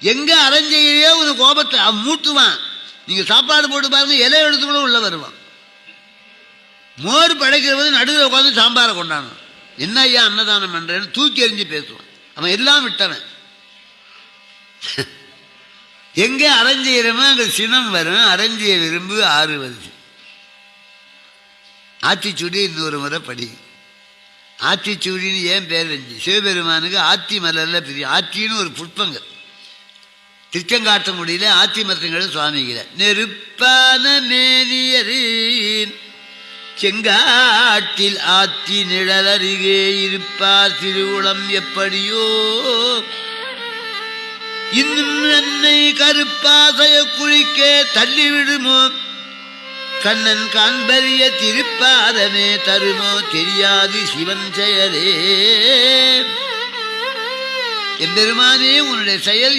எங்க அரைஞ்செய்யறியோ ஒரு கோபத்தை அவன் மூட்டுவான் நீங்க சாப்பாடு போட்டு பாருங்க இலை எடுத்து கூட உள்ள வருவான். மோர் படைக்கிறவது நடுவில் உட்காந்து சாம்பாரை கொண்டாடணும் என்ன ஐயா அன்னதானம் பண்ணுறேன்னு தூக்கி எறிஞ்சு பேசுவான். அவன் எல்லாம் விட்டவன். எங்க அரைஞ்செய்யறமோ அந்த சினம் வரும் அரைஞ்சிய விரும்பு ஆறு வருது. ஆத்திச்சூடி இன்னொரு முறை படி. ஆத்திச்சூடின்னு ஏன் பேர் வச்சு? சிவபெருமானுக்கு ஆத்தி மலர்ல பெரிய ஆத்தின்னு ஒரு புட்பங்கள் திருச்செங்காட்டங்குடியில முடியல மரத்துங்கள் சுவாமிகிற நெருப்பான மேனியரின் செங்காட்டில் ஆத்தி நிழல் அருகே இருப்பார் திருவுளம் எப்படியோ. இன்னும் என்னை கருப்பாசய குழிக்கே தள்ளிவிடுமோ? கண்ணன் காண்பறிய திருப்பாதமே தருமோ? தெரியாது சிவன் செயலே. எம்பெருமானே உன்னுடைய செயல்